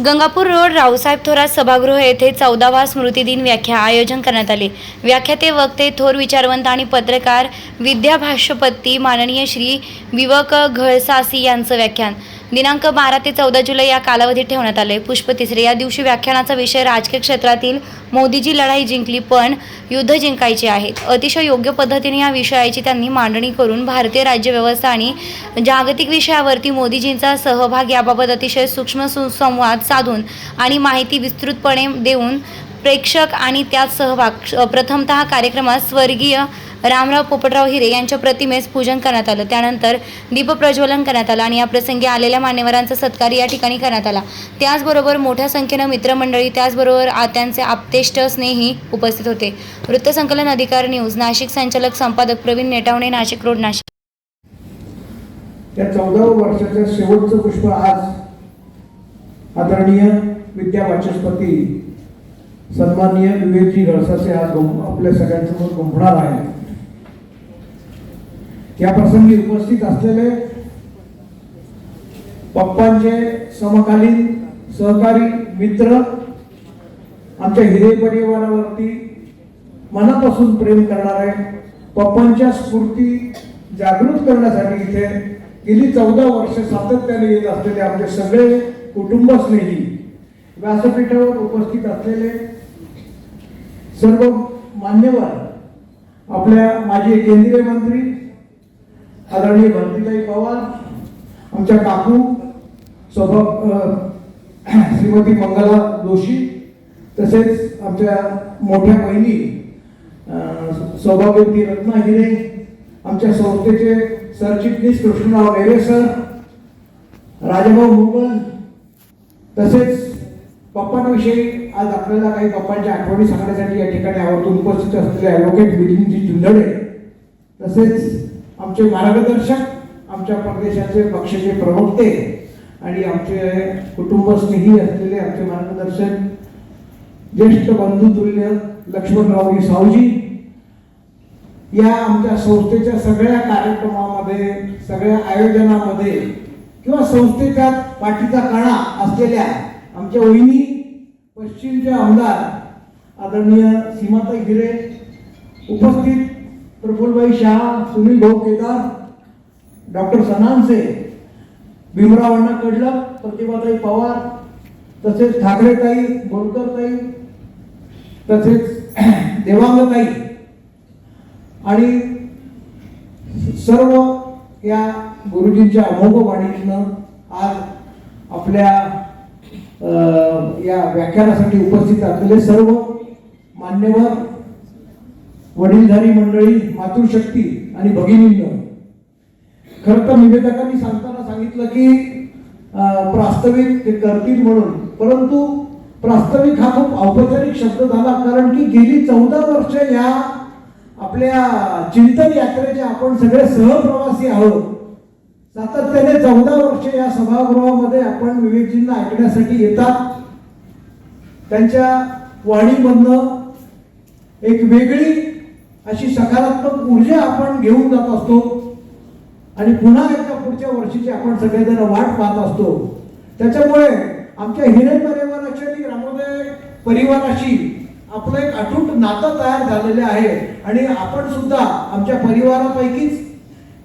Gangapur road Raosaheb Thorat सभागृह येथे चौदावा स्मृतिदिन व्याख्या आयोजन करण्यात आले. व्याख्याते वक्ते थोर विचारवंत आणि पत्रकार विद्याभाष्यपती माननीय श्री विवक घळसासी यांचं व्याख्यान. दिनांक बारा ते चौदा जुलै या कालावधीत ठेवण्यात आले पुष्प तिसरे या दिवशी व्याख्यानाचा विषय राजकीय क्षेत्रातील मोदीजी लढाई जिंकली पण युद्ध जिंकायचे आहेत. अतिशय योग्य पद्धतीने या विषयाची त्यांनी मांडणी करून भारतीय राज्यव्यवस्था आणि जागतिक विषयावरती मोदीजींचा सहभाग याबाबत अतिशय सूक्ष्म सुसंवाद साधून आणि माहिती विस्तृतपणे देऊन प्रेक्षक आणि त्यात सहभाग प्रथमतः कार्यक्रमात स्वर्गीय रामराव पोपटराव हिरे यांच्या प्रतिमेस पूजन करण्यात आलं. त्यानंतर दीपप्रज्वलन करण्यात आलं आणि या प्रसंगी आलेल्या मान्यवरांचा सत्कार या ठिकाणी करण्यात आला. त्याचबरोबर मोठ्या संख्येनं मित्रमंडळी त्याचबरोबर त्यांचे आप्तेष्ट स्नेही उपस्थित होते. वृत्तसंकलन अधिकार न्यूज नाशिक संचालक संपादक प्रवीण नेटावणे नाशिक रोड नाशिक. या चौदा वर्षाच्या शेवटचं पुष्प आज आदरणीय विद्या वाचस्पती सन्माननीय विवेकजी रळसाचे आज आपल्या सगळ्यांसमोर गुंफणार आहे. या प्रसंगी उपस्थित असलेले पप्पांचे समकालीन सहकारी मित्र आमच्या हिरे परिवारावरती मनापासून प्रेम करणारे पप्पांच्या स्फूर्ती जागृत करण्यासाठी इथे गेली चौदा वर्ष सातत्याने येत असलेले आमचे सगळे कुटुंबस्नेही व्यासपीठावर उपस्थित असलेले सर्व मान्यवर आपल्या माजी केंद्रीय मंत्री आदरणीय भरतीताई पवार आमच्या काकू स्वभाव श्रीमती मंगला जोशी तसेच आमच्या मोठ्या बहिणी अ, सौभाग्यवती रत्ना हिरे आमच्या संस्थेचे सरचिटणीस कृष्णराव रेवे सर राजाभाऊ मुगल तसेच पप्पांविषयी आज आपल्याला काही गप्पांच्या आठवणी सांगण्यासाठी या ठिकाणी आवर्तून उपस्थित असलेले ॲडव्होकेट विलिंगजी जुंधडे तसेच आमचे मार्गदर्शक आमच्या प्रदेशाचे पक्षाचे प्रवक्ते आणि आमचे कुटुंबस्नेही असलेले आमचे मार्गदर्शक ज्येष्ठ बंधुतुल्य लक्ष्मणरावजी सावजी या आमच्या संस्थेच्या सगळ्या कार्यक्रमामध्ये सगळ्या आयोजनामध्ये किंवा संस्थेच्या पाठीचा कणा असलेल्या आमच्या वहिनी पश्चिमचे आमदार आदरणीय सीमाताई हिरे उपस्थित प्रफुल्लबाई शहा सुनील भाऊ केदार डॉक्टर सनानसे भीमराव अण्णा कडलक प्रतिभाताई पवार तसेच ठाकरेताई बोरकरताई तसेच देवांगताई आणि सर्व या गुरुजींच्या अमोघ वाणीनं आज आपल्या या व्याख्यानासाठी उपस्थित असलेले सर्व मान्यवर वडीलधारी मंडळी मातृशक्ती आणि भगिनींना खरं तर निवेदकांनी सांगताना सांगितलं की प्रास्ताविक ते करतील म्हणून. परंतु प्रास्ताविक हा खूप औपचारिक शब्द झाला कारण की गेली चौदा वर्ष या आपल्या चिंतन यात्रेचे आपण सगळे सहप्रवासी आहोत. सातत्याने चौदा वर्ष या सभागृहामध्ये आपण विवेकजींना ऐकण्यासाठी येतात. त्यांच्या वाणीमधनं एक वेगळी अशी सकारात्मक ऊर्जा आपण घेऊन जात असतो. आणि पुन्हा एकदा पुढच्या वर्षीची आपण सगळेजण वाट पाहत असतो. त्याच्यामुळे आमच्या हिरे परिवाराच्या आणि ग्रामोदय परिवाराशी आपलं एक अटूट नातं तयार झालेलं आहे. आणि आपण सुद्धा आमच्या परिवारापैकीच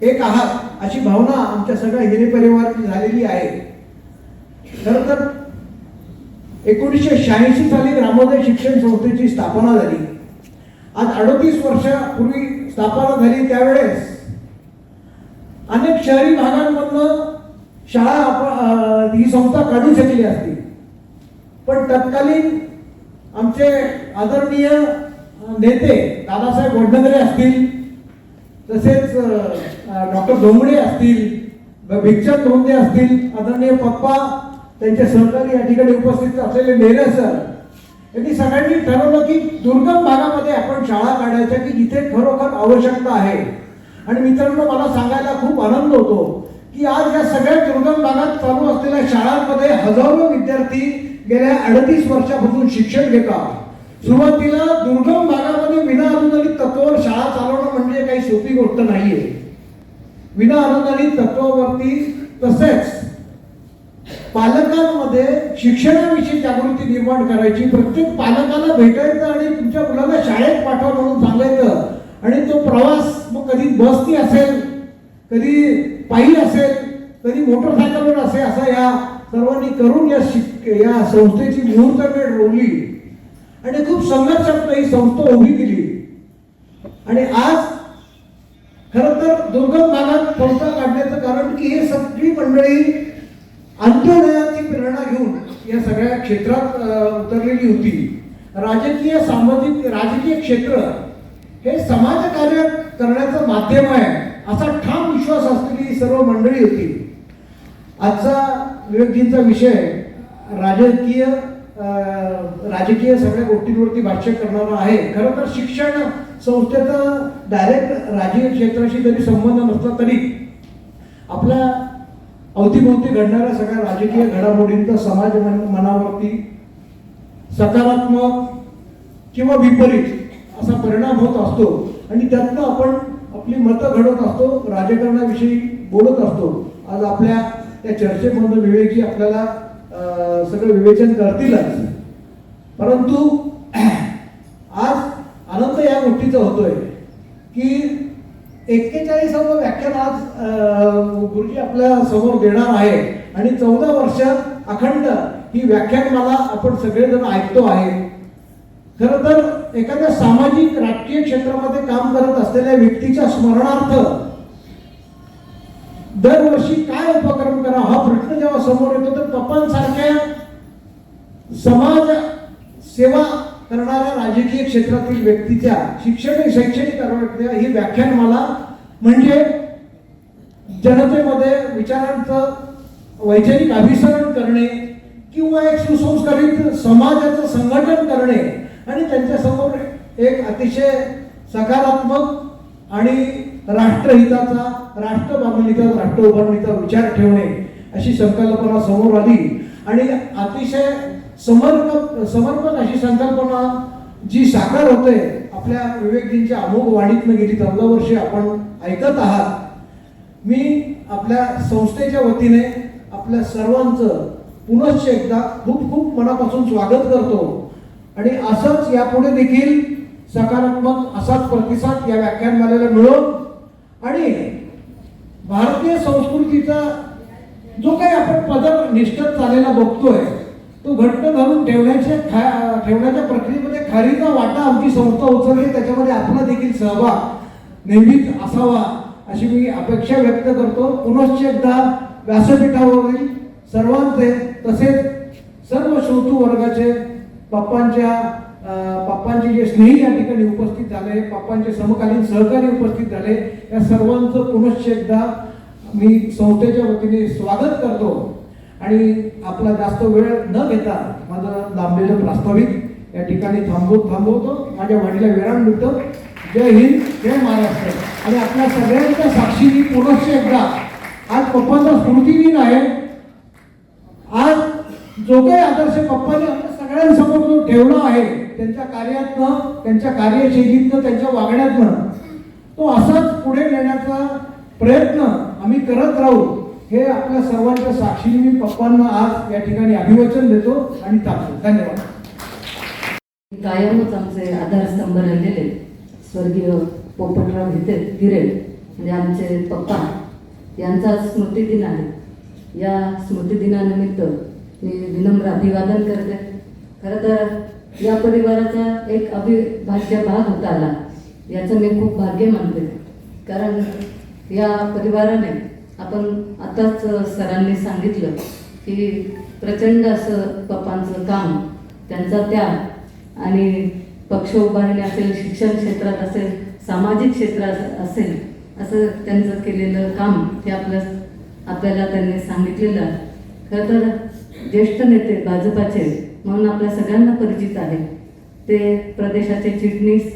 एक आहात. अशी भावना आमच्या सगळ्या हिरे परिवारात झालेली आहे. खर तर एकोणीसशे शहाऐंशी साली ग्रामोदय शिक्षण संस्थेची स्थापना झाली. आज अडतीस वर्षापूर्वी स्थापना झाली त्यावेळेस. अनेक शहरी भागांमधनं शाळा आपण ही संस्था काढू शकली असती. पण तत्कालीन आमचे आदरणीय नेते दादासाहेब वडनगरे असतील तसेच डॉक्टर डोंगडे असतील ब- भिक्षक असतील आदरणीय पप्पा त्यांचे सहकारी या ठिकाणी उपस्थित असलेले नेरे सर यांनी सगळ्यांनी ठरवलं की दुर्गम भागामध्ये आपण शाळा काढायच्या की जिथे खरोखर आवश्यकता आहे. आणि मित्रांनो मला सांगायला खूप आनंद होतो की आज या सगळ्या दुर्गम भागात चालू असलेल्या शाळांमध्ये हजारो विद्यार्थी गेल्या अडतीस वर्षापासून शिक्षण घेतात. सुरुवातीला दुर्गम भागामध्ये विना अनुदानित तत्वावर शाळा चालवणं म्हणजे काही सोपी गोष्ट नाहीये. विना अनुदानित तत्वावरती तसेच पालकांमध्ये शिक्षणाविषयी जागृती निर्माण करायची प्रत्येक पालकाला भेटायचं आणि तुमच्या मुलाला शाळेत पाठवा म्हणून सांगायचं. आणि तो प्रवास मग कधी बसनी असेल कधी पायी असेल कधी मोटरसायकलवर असेल असं या सर्वांनी करून या शिक या संस्थेची मुहूर्तमेढ रोवली. आणि खूप संघर्षात ही संस्था उभी केली. आणि आज खर तर दुर्गम भागात संस्था काढण्याचं कारण की हे सगळी मंडळी अंत्योदयाची प्रेरणा घेऊन या सगळ्या क्षेत्रात उतरलेली होती. राजकीय सामाजिक राजकीय क्षेत्र हे समाजकार्य करण्याचं माध्यम आहे असा ठाम विश्वास असलेली सर्व मंडळी होती. आजचा विवेकजींचा विषय राजकीय राजकीय सगळ्या गोष्टींवरती भाष्य करणारा आहे. खरं तर शिक्षण संस्थेचा डायरेक्ट राजकीय क्षेत्राशी जरी संबंध नसला तरी आपल्या अवतीभोवती घडणाऱ्या सगळ्या राजकीय घडामोडींचा समाज मनावरती सकारात्मक किंवा विपरीत असा परिणाम होत असतो. आणि त्यातनं आपण आपली मतं घडवत असतो राजकारणाविषयी बोलत असतो. आज आपल्या त्या चर्चेमधून विवेकी आपल्याला सगळं विवेचन करतीलच. परंतु गोष्टीचं होतोय की एक्केचाळीसावं व्याख्यान आज गुरुजी आपल्यासमोर देणार आहे. आणि चौदा वर्षात अखंड ही व्याख्यानमाला आपण सगळेजण ऐकतो आहे. खर तर एखाद्या सामाजिक राजकीय क्षेत्रामध्ये काम करत असलेल्या व्यक्तीच्या स्मरणार्थ दरवर्षी काय उपक्रम करा हा प्रश्न जेव्हा समोर येतो तर पप्पांसारख्या समाज सेवा करणाऱ्या राजकीय क्षेत्रातील व्यक्तीच्या शिक्षण शैक्षणिक व्यक्तीच्या ही व्याख्यानमाला म्हणजे जनतेमध्ये विचारांचं वैचारिक अभिसरण करणे किंवा एक सुसंस्कारित समाजाचं संघटन करणे आणि त्यांच्यासमोर एक अतिशय सकारात्मक आणि राष्ट्रहिताचा राष्ट्र बांधणीचा राष्ट्र उभारणीचा विचार ठेवणे अशी संकल्पना समोर आली. आणि अतिशय समर्पक समर्पक अशी संकल्पना जी साकार होते आपल्या विवेकजींच्या अमोघ वाणीतनं गेली चौदा वर्षे आपण ऐकत आहात. मी आपल्या संस्थेच्या वतीने आपल्या सर्वांचं पुनश्च एकदा खूप खूप मनापासून स्वागत करतो. आणि असंच यापुढे देखील सकारात्मक असाच प्रतिसाद या व्याख्यानमालेला मिळो आणि भारतीय संस्कृतीचा जो काही आपण पदर निष्ठत चाललेला बघतोय तो घट्ट धरून ठेवण्याच्या खा ठेवण्याच्या प्रक्रियेमध्ये खारीचा वाटा आमची संस्था उचलली. त्याच्यामध्ये आपला देखील सहभाग नेहमीच असावा अशी मी अपेक्षा व्यक्त करतो. पुनश्च एकदा व्यासपीठावरील सर्वांचे तसेच सर्व श्रोतू वर्गाचे पप्पांच्या अं, पप्पांचे जे स्नेही या ठिकाणी उपस्थित झाले पप्पांचे समकालीन सहकारी उपस्थित झाले या सर्वांचं पुनश्च एकदा मी संस्थेच्या वतीने स्वागत करतो. आणि आपला जास्त वेळ न घेता माझं लांबलेलं प्रास्ताविक या ठिकाणी थांबवत थांबवतो. माझ्या वडिला विराम मिळतो जय हिंद जय महाराष्ट्र. आणि आपल्या सगळ्यांच्या साक्षीने पुनश्च एकदा आज पप्पांचा स्मृती दिन आहे. आज जो काही आदर्श पप्पाने आपल्या सगळ्यांसमोर जो ठेवला आहे त्यांच्या कार्यातनं त्यांच्या कार्यशैलीतनं त्यांच्या वागण्यातनं तो असाच पुढे नेण्याचा प्रयत्न आम्ही करत राहू. हे आपल्या सर्वांच्या साक्षीने मी पप्पांना आज या ठिकाणी अभिवचन देतो आणि टाकतो धन्यवाद. कायमच आमचे आधारस्तंभ राहिलेले स्वर्गीय पोपटराव हिते हिरे म्हणजे आमचे पप्पा यांचा स्मृतिदिन आहे. या स्मृतिदिनानिमित्त मी विनम्र अभिवादन करते. खरं तर या परिवाराचा एक अविभाज्य भाग होता आला. याचं मी खूप भाग्य मानते. कारण या परिवाराने आपण आताच सरांनी सांगितलं की प्रचंड असं पप्पांचं काम त्यांचा त्याग आणि पक्ष उभारणी असेल शिक्षण क्षेत्रात असेल सामाजिक क्षेत्रात असेल असं त्यांचं केलेलं काम हे आपल्या आपल्याला त्यांनी सांगितलेलं खरं तर ज्येष्ठ नेते भाजपाचे म्हणून आपल्या सगळ्यांना परिचित आहे. ते प्रदेशाचे चिटणीस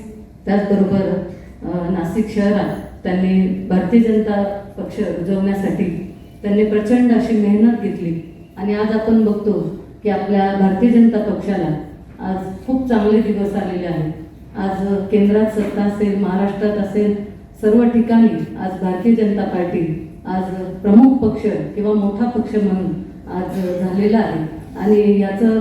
त्याचबरोबर नाशिक शहरात त्यांनी भारतीय जनता पक्ष रुजवण्यासाठी त्यांनी प्रचंड अशी मेहनत घेतली. आणि आज आपण बघतो की आपल्या भारतीय जनता पक्षाला आज खूप चांगले दिवस आलेले आहेत. आज केंद्रात सत्ता असेल महाराष्ट्रात असेल सर्व ठिकाणी आज भारतीय जनता पार्टी आज प्रमुख पक्ष किंवा मोठा पक्ष म्हणून आज झालेला आहे. आणि याचं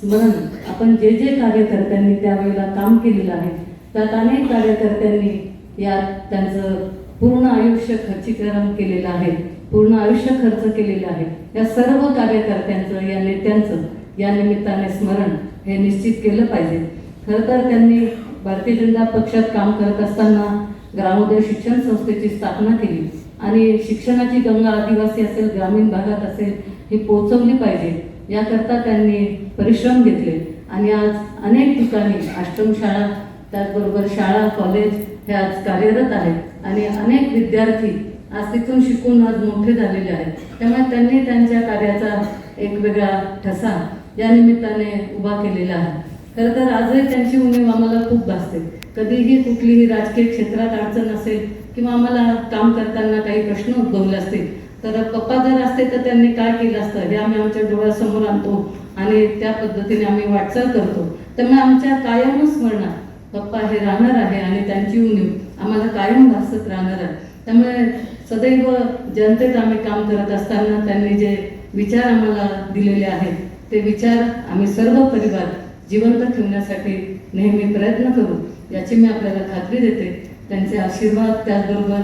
स्मरण आपण जे जे कार्यकर्त्यांनी त्यावेळेला काम केलेलं आहे त्यात अनेक कार्यकर्त्यांनी यात त्यांचं पूर्ण आयुष्य खर्चीकरण केलेलं आहे पूर्ण आयुष्य खर्च केलेलं आहे. या सर्व कार्यकर्त्यांचं या नेत्यांचं या निमित्ताने स्मरण हे निश्चित केलं पाहिजे. खरं तर त्यांनी भारतीय जनता पक्षात काम करत असताना ग्रामोदय शिक्षण संस्थेची स्थापना केली आणि शिक्षणाची गंगा आदिवासी असेल ग्रामीण भागात असेल ही पोहोचवली पाहिजे. याकरता त्यांनी परिश्रम घेतले आणि आज अनेक ठिकाणी आश्रमशाळा त्याचबरोबर शाळा कॉलेज हे आज कार्यरत आहेत. आणि अनेक विद्यार्थी आज तिथून शिकून आज मोठे झालेले आहेत. त्यामुळे त्यांनी त्यांच्या कार्याचा एक वेगळा ठसा या निमित्ताने उभा केलेला आहे. खरं तर आजही त्यांची उणीव आम्हाला खूप भासते. कधीही कुठलीही राजकीय क्षेत्रात अडचण असेल किंवा आम्हाला काम करताना काही प्रश्न उद्भवले असतील तर पप्पा जर असते तर त्यांनी काय केलं असतं हे आम्ही आमच्या डोळ्यासमोर आणतो आणि त्या पद्धतीने आम्ही वाटचाल करतो. त्यामुळे आमच्या कायमच स्मरणात पप्पा हे राहणार आहे आणि त्यांची उणीव आम्हाला कायम भासत राहणार आहे. त्यामुळे सदैव जनतेत आम्ही काम करत असताना त्यांनी जे विचार आम्हाला दिलेले आहेत ते विचार आम्ही सर्व परिवार जिवंत ठेवण्यासाठी नेहमी प्रयत्न करू याची मी आपल्याला खात्री देते. त्यांचे आशीर्वाद त्याचबरोबर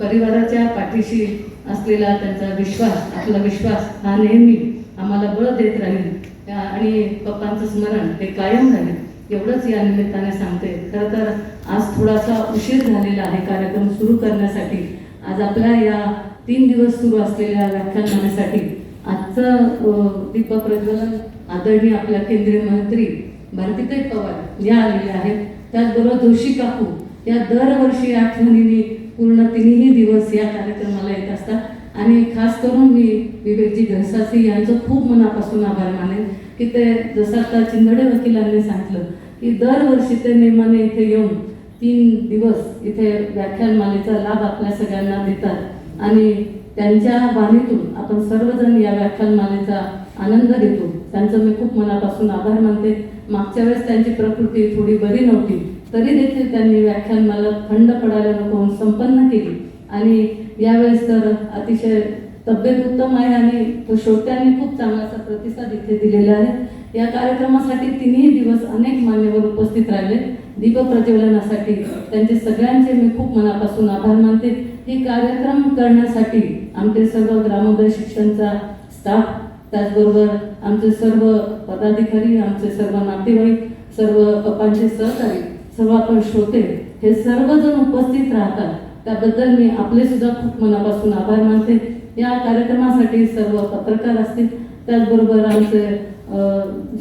परिवाराच्या पाठीशी असलेला त्यांचा विश्वास आपला विश्वास हा नेहमी आम्हाला बळ देत राहील. आणि पप्पांचं स्मरण हे कायम राहील. एवढंच या निमित्ताने सांगते. खरं तर आज थोडासा उशीर झालेला आहे कार्यक्रम सुरू करण्यासाठी. आज आपल्या या तीन दिवस सुरू असलेल्या व्याख्यानमालेसाठी आजचं अ, दीपक प्रज्वलन आदरणीय आपल्या केंद्रीय मंत्री भारतीताई पवार या आलेल्या आहेत. त्याचबरोबर जोशी काकू या दरवर्षी आठवणीने पूर्ण तिन्ही दिवस या कार्यक्रमाला येत असतात. आणि खास करून मी विवेकजी घनसासी यांचं खूप मनापासून आभार मानेन. की ते जसं आता चिंदडे वकिलांनी सांगितलं की दरवर्षी ते नेमाने इथे येऊन तीन दिवस इथे व्याख्यानमालेचा लाभ आपल्या सगळ्यांना देतात. आणि त्यांच्या वाणीतून आपण सर्वजण या व्याख्यानमालेचा आनंद घेतो. त्यांचं मी खूप मनापासून आभार मानते. मागच्या वेळेस त्यांची प्रकृती थोडी बरी नव्हती तरी देखील त्यांनी व्याख्यानमाला खंड पडायला नको संपन्न केली. आणि यावेळेस तर अतिशय तब्येत उत्तम आहे आणि तो श्रोत्यांनी खूप चांगलासा प्रतिसाद इथे दिलेला आहे. या कार्यक्रमासाठी तिन्ही दिवस अनेक मान्यवर उपस्थित राहिले. दीप प्रज्वलनासाठी त्यांचे सगळ्यांचे मी खूप मनापासून आभार मानते. हे कार्यक्रम करण्यासाठी आमचे सर्व ग्रामोदय शिक्षणचा स्टाफ त्याचबरोबर आमचे सर्व पदाधिकारी आमचे सर्व नातेवाईक सर्व पप्पांचे सहकारी सर्व आपण श्रोते हे सर्वजण उपस्थित राहतात. त्याबद्दल मी आपले सुद्धा खूप मनापासून आभार मानते. या कार्यक्रमासाठी सर्व पत्रकार असतील त्याचबरोबर आमचे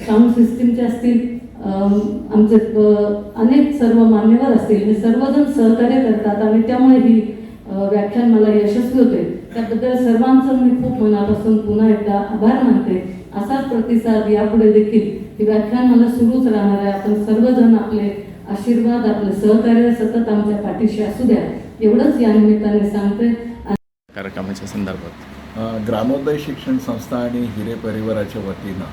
साऊंड सिस्टीमचे असतील आमचे अनेक सर्व मान्यवर असतील हे सर्वजण सहकार्य करतात आणि त्यामुळे ही व्याख्यान मला यशस्वी होते. त्याबद्दल सर्वांचं मी खूप मनापासून पुन्हा एकदा आभार मानते. असाच प्रतिसाद यापुढे देखील ही व्याख्यान मला सुरूच राहणार आहे. आपण सर्वजण आपले आशीर्वाद आपले सहकार्य सतत आमच्या पाठीशी असू द्या. एवढंच या निमित्ताने सांगते. कार्यक्रमाच्या संदर्भात. ग्रामोदय शिक्षण संस्था आणि हिरे परिवाराच्या वतीनं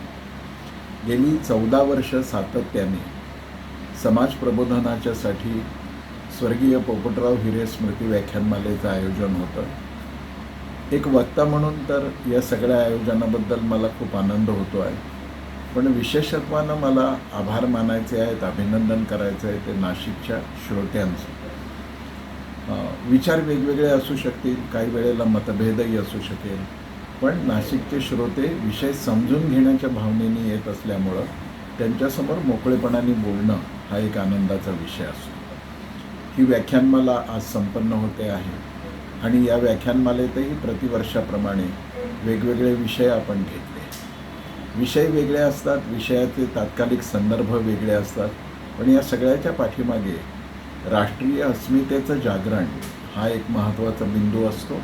गेली चौदा वर्ष सातत्याने समाज प्रबोधनाच्यासाठी स्वर्गीय पोपटराव हिरे स्मृती व्याख्यानमालेचं आयोजन होतं. एक वक्ता म्हणून तर या सगळ्या आयोजनाबद्दल मला खूप आनंद होतो आहे. पण विशेषत्वानं मला आभार मानायचे आहेत अभिनंदन करायचं आहे ते नाशिकच्या श्रोत्यांचं. विचार वेगवेगळे असू शकतील काही वेळेला मतभेदही असू शकेल. पण नाशिकचे श्रोते विषय समजून घेण्याच्या भावनेने येत असल्यामुळं त्यांच्यासमोर मोकळेपणाने बोलणं हा एक आनंदाचा विषय असतो. ही व्याख्यानमाला आज संपन्न होते आहे आणि या व्याख्यानमालेतही प्रतिवर्षाप्रमाणे वेगवेगळे विषय आपण घेतले. विषय वेगळे असतात विषयाचे तात्कालिक संदर्भ वेगळे असतात पण या सगळ्याच्या पाठीमागे राष्ट्रीय अस्मितेचं जागरण हा एक महत्त्वाचा बिंदू असतो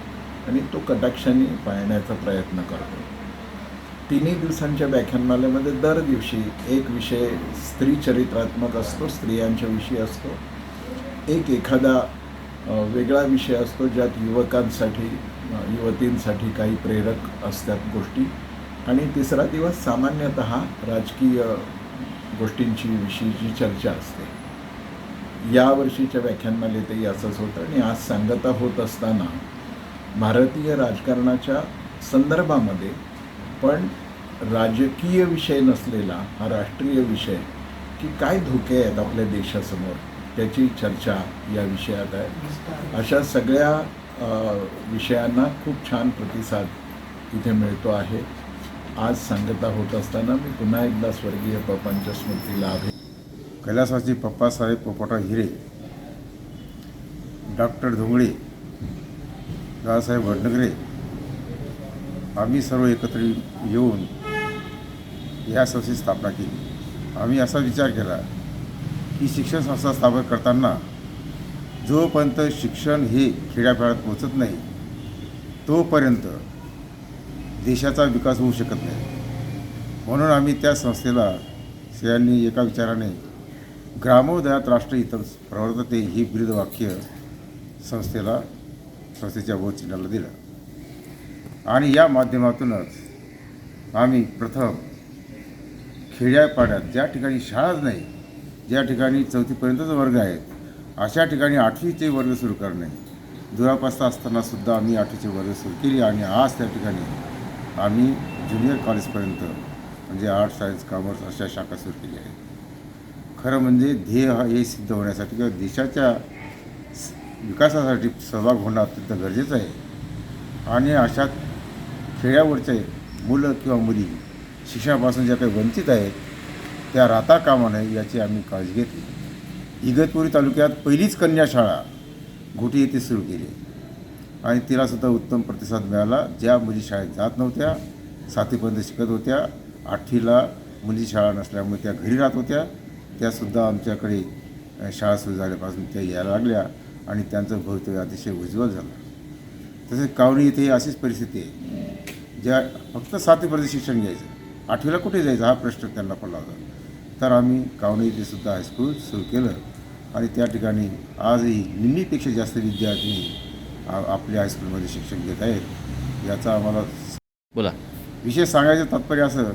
आणि तो कटाक्षाने पाळण्याचा प्रयत्न करतो. तिन्ही दिवसांच्या व्याख्यानमालेमध्ये दर दिवशी एक विषय स्त्री चरित्रात्मक असतो स्त्रियांच्या विषयी असतो. एक एखादा वेगळा विषय असतो ज्यात युवकांसाठी युवतींसाठी काही प्रेरक असतात गोष्टी. आणि तिसरा दिवस सामान्यतः राजकीय गोष्टींची विषयीची चर्चा असते. या वर्षीच्या व्याख्यानमालेतही असंच होतं आणि आज सांगता होत असताना भारतीय राजकारणाच्या संदर्भामध्ये पण राजकीय विषय नसलेला हा राष्ट्रीय विषय की काय धोके आहेत आपल्या देशासमोर त्याची चर्चा या विषयात आहे. अशा सगळ्या विषयांना खूप छान प्रतिसाद इथे मिळतो आहे. आज सांगता होत असताना मी पुन्हा एकदा स्वर्गीय पपांच्या स्मृतीला अभि कैलासवासी पप्पासाहेब पोपटराव हिरे डॉक्टर धोंगळे दादासाहेब भटनगरे आम्ही सर्व एकत्र येऊन या संस्थेची स्थापना केली. आम्ही असा विचार केला की शिक्षण संस्था स्थापन करताना जोपर्यंत शिक्षण हे खेड्यापाड्यात पोचत नाही तोपर्यंत देशाचा विकास होऊ शकत नाही. म्हणून आम्ही त्या संस्थेला स्त्रियांनी एका विचाराने ग्रामोदयात राष्ट्र इतर प्रवर्तते ही ब्रीदवाक्य संस्थेला संस्थेच्या चिन्हाला दिलं. आणि या माध्यमातूनच आम्ही प्रथम खेड्यापाड्यात ज्या ठिकाणी शाळाच नाही ज्या ठिकाणी चौथीपर्यंतच वर्ग आहेत अशा ठिकाणी आठवीचे वर्ग सुरू करणे दुरापास्ता असतानासुद्धा आम्ही आठवीचे वर्ग सुरू केली आणि आज त्या ठिकाणी आम्ही ज्युनियर कॉलेजपर्यंत म्हणजे आर्ट्स सायन्स कॉमर्स अशा शाखा सुरू केल्या आहेत. खरं म्हणजे ध्येय हा हे सिद्ध होण्यासाठी किंवा देशाच्या विकासासाठी सहभाग होणं अत्यंत गरजेचं आहे. आणि अशा खेड्यावरचे मुलं किंवा मुली शिक्षणापासून ज्या काही वंचित आहेत त्या राहता कामा नये याची आम्ही काळजी घेतली. इगतपुरी तालुक्यात पहिलीच कन्या शाळा घोटी येथे सुरू केली. आणि तिलासुद्धा उत्तम प्रतिसाद मिळाला. ज्या मुली शाळेत जात नव्हत्या सातवीपर्यंत शिकत होत्या आठवीला मुली शाळा नसल्यामुळे त्या घरी राहत होत्या. त्यासुद्धा आमच्याकडे शाळा सुरू झाल्यापासून त्या यायला लागल्या आणि त्यांचं भवितव्य अतिशय उज्ज्वल झालं. तसेच कावणी इथे अशीच परिस्थिती आहे ज्या फक्त सातवीपर्यंत शिक्षण घ्यायचं आठवीला कुठे जायचं हा प्रश्न त्यांना पडला होता. तर आम्ही कावणी इथे सुद्धा हायस्कूल सुरू केलं आणि त्या ठिकाणी आजही निम्मीपेक्षा जास्त विद्यार्थी आपल्या हायस्कूलमध्ये शिक्षण घेत आहेत याचा आम्हाला बोला. विशेष सांगायचं तात्पर्य असं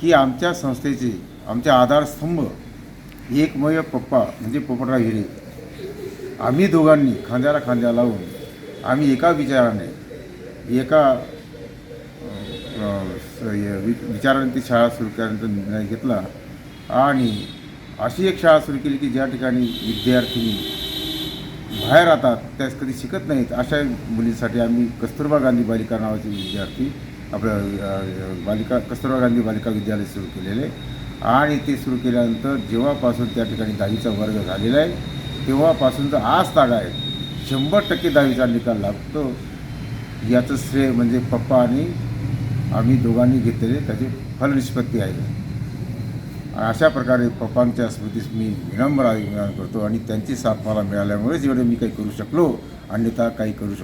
की आमच्या संस्थेचे आमचे आधारस्तंभ एकमय पप्पा म्हणजे पोपटराव हिरे. आम्ही दोघांनी खांद्याला खांद्या लावून आम्ही एका विचाराने एका वि- विचाराने ती शाळा सुरू करण्याचा निर्णय घेतला. आणि अशी एक शाळा सुरू केली की ज्या ठिकाणी विद्यार्थिनी बाहेर राहतात त्यास कधी शिकत नाहीत अशा मुलींसाठी आम्ही कस्तुरबा गांधी बालिका नावाचे विद्यार्थी आपलं बालिका कस्तुरबा गांधी बालिका विद्यालय सुरू केलेले. आणि ते सुरू केल्यानंतर जेव्हापासून त्या ठिकाणी दहावीचा वर्ग झालेला आहे तेव्हापासून तर आज तागा आहे. शंभर टक्के दहावीचा निकाल लागतो. याचं श्रेय म्हणजे पप्पा आणि आम्ही दोघांनी घेतलेले त्याची फलनिष्पत्ती आहे. अशा प्रकारे पप्पांच्या स्मृतीस मी विनम्र अभिमान करतो आणि त्यांची साथ मला मिळाल्यामुळेच एवढे मी काही करू शकलो अन्यथा काही करू शकलो